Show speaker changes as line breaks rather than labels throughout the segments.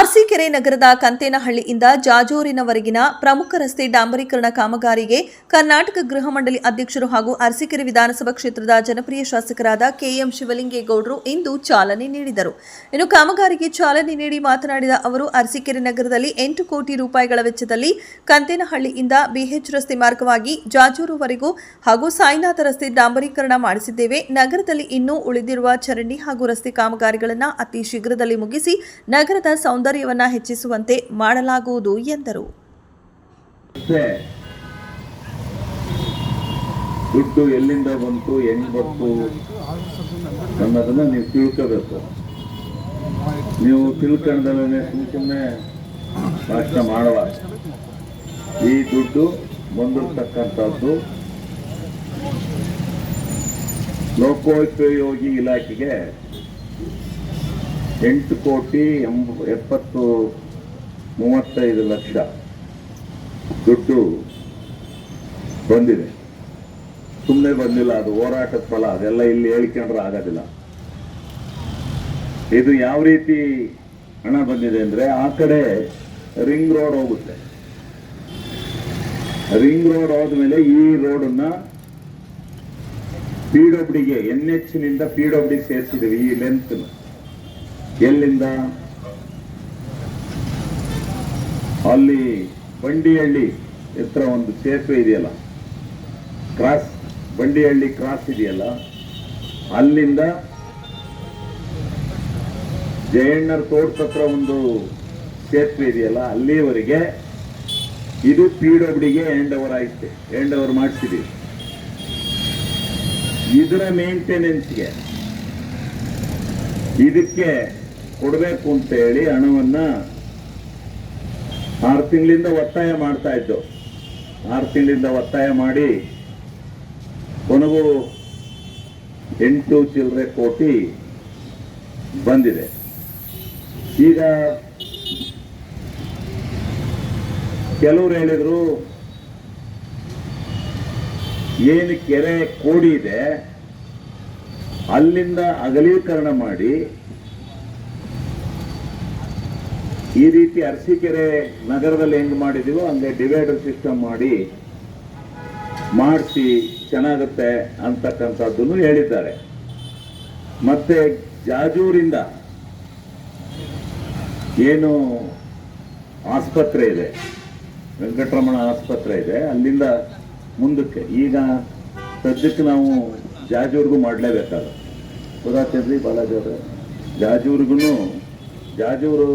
ಅರಸೀಕೆರೆ ನಗರದ ಕಂತೇನಹಳ್ಳಿಯಿಂದ ಜಾಜೂರಿನವರೆಗಿನ ಪ್ರಮುಖ ರಸ್ತೆ ಡಾಂಬರೀಕರಣ ಕಾಮಗಾರಿಗೆ ಕರ್ನಾಟಕ ಗೃಹ ಮಂಡಳಿ ಅಧ್ಯಕ್ಷರು ಹಾಗೂ ಅರಸೀಕೆರೆ ವಿಧಾನಸಭಾ ಕ್ಷೇತ್ರದ ಜನಪ್ರಿಯ ಶಾಸಕರಾದ ಕೆಎಂ ಶಿವಲಿಂಗೇಗೌಡರು ಇಂದು ಚಾಲನೆ ನೀಡಿದರು. ಇನ್ನು ಕಾಮಗಾರಿಗೆ ಚಾಲನೆ ನೀಡಿ ಮಾತನಾಡಿದ ಅವರು ಅರಸೀಕೆರೆ ನಗರದಲ್ಲಿ ಎಂಟು ಕೋಟಿ ರೂಪಾಯಿಗಳ ವೆಚ್ಚದಲ್ಲಿ ಕಂತೇನಹಳ್ಳಿಯಿಂದ ಬಿಎಚ್ ರಸ್ತೆ ಮಾರ್ಗವಾಗಿ ಜಾಜೂರುವರೆಗೂ ಹಾಗೂ ಸಾಯಿನಾಥ ರಸ್ತೆ ಡಾಂಬರೀಕರಣ ಮಾಡಿಸಿದ್ದೇವೆ. ನಗರದಲ್ಲಿ ಇನ್ನೂ ಉಳಿದಿರುವ ಚರಂಡಿ ಹಾಗೂ ರಸ್ತೆ ಕಾಮಗಾರಿಗಳನ್ನು ಅತಿ ಶೀಘ್ರದಲ್ಲಿ ಮುಗಿಸಿ ನಗರದ ಸೌಂದರ್ಯವನ್ನ ಹೆಚ್ಚಿಸುವಂತೆ ಮಾಡಲಾಗುವುದು ಎಂದರು.
ದುಡ್ಡು ಎಲ್ಲಿಂದ ಬಂತು, ಹೆಂಗ್ ಬಂತು ಅನ್ನೋದನ್ನ ನೀವು ತಿಳ್ಕೋಬೇಕು. ನೀವು ತಿಳ್ಕೊಂಡಲ್ಲೇ ಸುಮ್ ಸುಮ್ಮನೆ ಭಾಷಣ ಮಾಡುವ. ಈ ದುಡ್ಡು ಬಂದಿರತಕ್ಕಂಥದ್ದು ಲೋಕೋಪಯೋಗಿ ಇಲಾಖೆಗೆ ಎಂಟು ಕೋಟಿ ಎಂಬ, ಎಪ್ಪತ್ತು ಮೂವತ್ತೈದು ಲಕ್ಷ ದುಡ್ಡು ಬಂದಿದೆ. ಸುಮ್ಮನೆ ಬಂದಿಲ್ಲ, ಅದು ಹೋರಾಟದ ಫಲ, ಅದೆಲ್ಲ ಇಲ್ಲಿ ಹೇಳ್ಕೊಂಡ್ರೆ ಆಗೋದಿಲ್ಲ. ಇದು ಯಾವ ರೀತಿ ಹಣ ಬಂದಿದೆ ಅಂದರೆ ಆ ಕಡೆ ರಿಂಗ್ ರೋಡ್ ಹೋಗುತ್ತೆ. ರಿಂಗ್ ರೋಡ್ ಹೋದ್ಮೇಲೆ ಈ ರೋಡನ್ನ ಪಿ ಡಬ್ಲ್ಯೂಗೆ ಎನ್ ಎಚ್ನಿಂದ ಪಿ ಡಬ್ಲ್ಯೂ ಸೇರಿಸಿದ್ದೀವಿ ಈ ಲೆಂತ್ ಎಲ್ಲಿಂದ? ಅಲ್ಲಿ ಬಂಡಿಹಳ್ಳಿ ಹತ್ರ ಒಂದು ಸೇತುವೆ ಇದೆಯಲ್ಲ? ಕ್ರಾಸ್ ಬಂಡಿಹಳ್ಳಿ ಕ್ರಾಸ್ ಇದೆಯಲ್ಲ? ಅಲ್ಲಿಂದ ಜಯಣ್ಣರ್ ತೋಟದ ಹತ್ರ ಒಂದು ಸೇತುವೆ ಇದೆಯಲ್ಲ, ಅಲ್ಲಿವರೆಗೆ ಇದು ಪಿ ಡಬ್ಲ್ಯೂಗೆ ಹ್ಯಾಂಡ್ ಓವರ್ ಆಯ್ತು. ಹ್ಯಾಂಡ್ ಓವರ್ ಮಾಡಿಸಿದೀವಿ. ಇದರ ಮೇಂಟೆನೆನ್ಸ್ಗೆ ಇದಕ್ಕೆ ಕೊಡಬೇಕು ಅಂತ ಹೇಳಿ ಹಣವನ್ನ ಆರು ತಿಂಗಳಿಂದ ಒತ್ತಾಯ ಮಾಡ್ತಾ ಇದ್ದು. ಆರು ತಿಂಗಳಿಂದ ಒತ್ತಾಯ ಮಾಡಿ ಕೊನೆಗೂ ಎಂಟು ಚಿಲ್ಲರೆ ಕೋಟಿ ಬಂದಿದೆ. ಈಗ ಕೆಲವರು ಹೇಳಿದ್ರು, ಏನು ಕೆರೆ ಕೋಡಿ ಇದೆ, ಅಲ್ಲಿಂದ ಅಗಲೀಕರಣ ಮಾಡಿ ಈ ರೀತಿ ಅರಸೀಕೆರೆ ನಗರದಲ್ಲಿ ಹೆಂಗ್ ಮಾಡಿದೀವೋ ಹಂಗೆ ಡಿವೈಡರ್ ಸಿಸ್ಟಮ್ ಮಾಡಿ ಮಾಡಿಸಿ ಚೆನ್ನಾಗುತ್ತೆ ಅಂತಕ್ಕಂಥದ್ದನ್ನು ಹೇಳಿದ್ದಾರೆ. ಮತ್ತೆ ಜಾಜೂರಿಂದ ಏನು ಆಸ್ಪತ್ರೆ ಇದೆ, ವೆಂಕಟರಮಣ ಆಸ್ಪತ್ರೆ ಇದೆ, ಅಲ್ಲಿಂದ ಮುಂದಕ್ಕೆ ಈಗ ಸದ್ಯಕ್ಕೆ ನಾವು ಜಾಜೂರ್ಗೂ ಮಾಡಲೇಬೇಕಾಗುತ್ತೆ. ಗೊತ್ತಾಗ್ತದ್ರಿ ಬಾಲಾಜಿ ಅವರೇ ಜಾಜೂರ್ಗು ಜಾಜೂರು,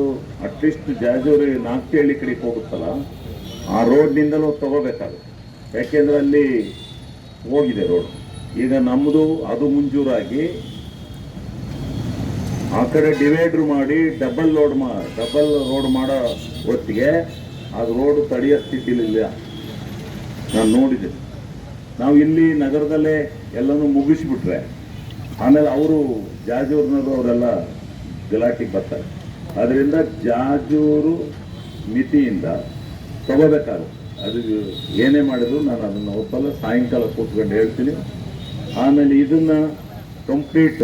ಅಟ್ಲೀಸ್ಟ್ ಜಾಜೂರು ನಾಲ್ಕೇಳಿ ಕಡೆಗೆ ಹೋಗುತ್ತಲ್ಲ, ಆ ರೋಡ್ನಿಂದಲೂ ತಗೋಬೇಕಾಗುತ್ತೆ. ಯಾಕೆಂದ್ರೆ ಅಲ್ಲಿ ಹೋಗಿದೆ ರೋಡ್. ಈಗ ನಮ್ಮದು ಅದು ಮುಂಜೂರಾಗಿ ಆ ಕಡೆ ಡಿವೈಡ್ರ್ ಮಾಡಿ ಡಬಲ್ ಲೋಡ್ ಮಾ, ಡಬಲ್ ರೋಡ್ ಮಾಡೋ ಹೊತ್ತಿಗೆ ಅದು ರೋಡ್ ತಡೆಯೋ ಸ್ಥಿತಿಲಿಲ್ಲ ನಾನು ನೋಡಿದೆ. ನಾವು ಇಲ್ಲಿ ನಗರದಲ್ಲೇ ಎಲ್ಲನೂ ಮುಗಿಸ್ಬಿಟ್ರೆ, ಆಮೇಲೆ ಅವರು ಜಾಜೂರ್ನವರು ಅವರೆಲ್ಲ ಗಲಾಟೆಗೆ ಬರ್ತಾರೆ. ಅದರಿಂದ ಜಾಜೂರು ಮಿತಿಯಿಂದ ತಗೋಬೇಕಾಗುತ್ತೆ. ಅದು ಏನೇ ಮಾಡಿದ್ರು ನಾನು ಅದನ್ನು ಒಪ್ಪಲ್ಲ. ಸಾಯಂಕಾಲ ಕೂತ್ಕೊಂಡು ಹೇಳ್ತೀನಿ. ಆಮೇಲೆ ಇದನ್ನು ಕಂಪ್ಲೀಟ್